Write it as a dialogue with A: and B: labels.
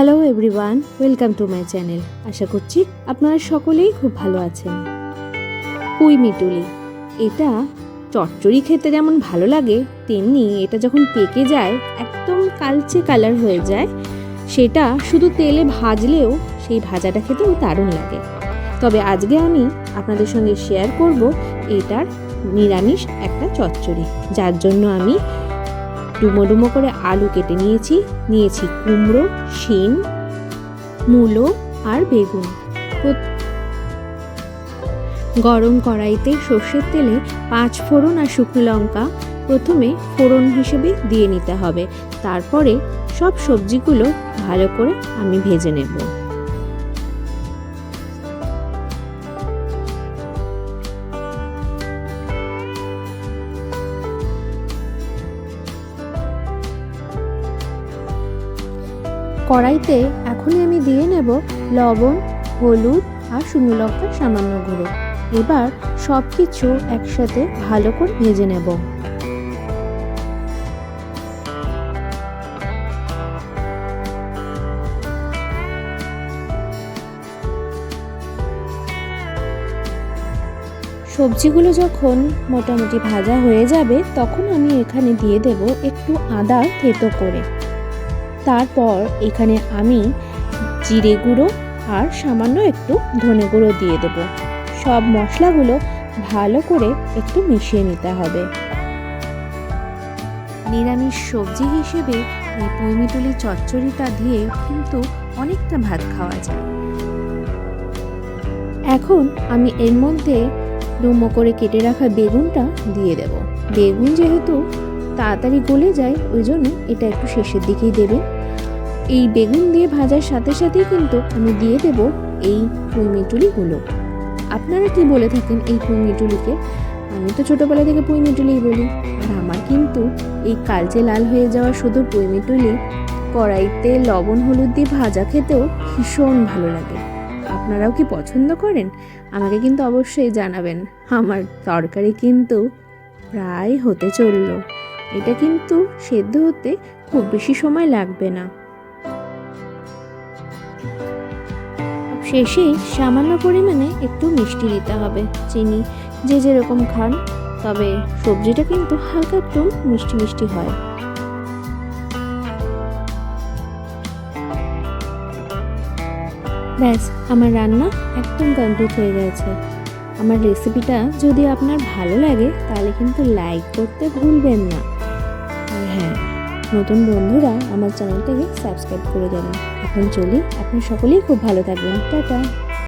A: Hello everyone welcome to my channel আশা করছি আপনারা সকলেই খুব ভালো আছেন। পুঁই মিটুলি, এটা চচ্চড়ি খেতে যেমন ভালো লাগে, তেমনি এটা যখন পেকে যায়, একদম কালচে কালার হয়ে যায়, সেটা শুধু তেলে ভাজলেও সেই ভাজাটা খেতেও দারুণ লাগে। তবে আজকে আমি আপনাদের সঙ্গে শেয়ার করব এটার নিরামিষ একটা চচ্চড়ি, যার জন্য আমি ডুমো ডুমো করে আলু কেটে নিয়েছি। নিয়েছি কুমড়ো, শিম, মূলো আর বেগুন। গরম কড়াইতে সর্ষের তেলে পাঁচ ফোড়ন আর শুকনো লঙ্কা প্রথমে ফোড়ন হিসেবে দিয়ে নিতে হবে। তারপরে সব সবজিগুলো ভালো করে আমি ভেজে নেব। কড়াইতে এখনই আমি দিয়ে নেব লবণ, হলুদ আর শুকনো লঙ্কার সামান্য গুঁড়ো। এবার সব কিছু একসাথে ভালো করে ভেজে নেব। সবজিগুলো যখন মোটামুটি ভাজা হয়ে যাবে, তখন আমি এখানে দিয়ে দেব একটু আদা থেতো করে। তারপর এখানে আমি জিরে গুঁড়ো আর সামান্য একটু ধনে গুঁড়ো দিয়ে দেব। সব মশলাগুলো ভালো করে একটু মিশিয়ে নিতে হবে। নিরামিষ সবজি হিসেবে এই পৈমিটুলি চচ্চড়িটা দিয়ে কিন্তু অনেকটা ভাত খাওয়া যায়। এখন আমি এর মধ্যে ডুমো করে কেটে রাখা বেগুনটা দিয়ে দেব। বেগুন যেহেতু তাড়াতাড়ি গলে যায়, ওই জন্য এটা একটু শেষের দিকেই দেবেন এই বেগুন দিয়ে ভাজার সাথে সাথেই কিন্তু আমি দিয়ে দেব এই পুঁইমিটুলিগুলো। আপনারা কি বলে থাকেন এই পুঁইমিটুলিকে? আমি তো ছোটোবেলা থেকে পুঁইমিটুলিই বলি, আর আমার কিন্তু এই কালচে লাল হয়ে যাওয়া শুধু পুঁইমিটুলি, কড়াইতে লবণ, হলুদ দিয়ে ভাজা খেতেও ভীষণ ভালো লাগে। আপনারাও কি পছন্দ করেন? আমাকে কিন্তু অবশ্যই জানাবেন। আমার তরকারি কিন্তু প্রায় হতে চলল। এটা কিন্তু সেদ্ধ হতে খুব বেশি সময় লাগবে না। শেষে সামান্য পরিমাণে একটু মিষ্টি দিতে হবে, চিনি, যে যেরকম খান, তবে সবজিটা কিন্তু হালকা একটু মিষ্টি মিষ্টি হয়। ব্যাস, আমার রান্না একদম কমপ্লিট হয়ে গেছে। আমার রেসিপিটা যদি আপনার ভালো লাগে, তাহলে কিন্তু লাইক করতে ভুলবেন না। হ্যাঁ নতুন বন্ধুরা আমার চ্যানেলটাকে সাবস্ক্রাইব করে দেবেন। এখন চলি, আপনি সকলেই খুব ভালো থাকবেন। টাটা।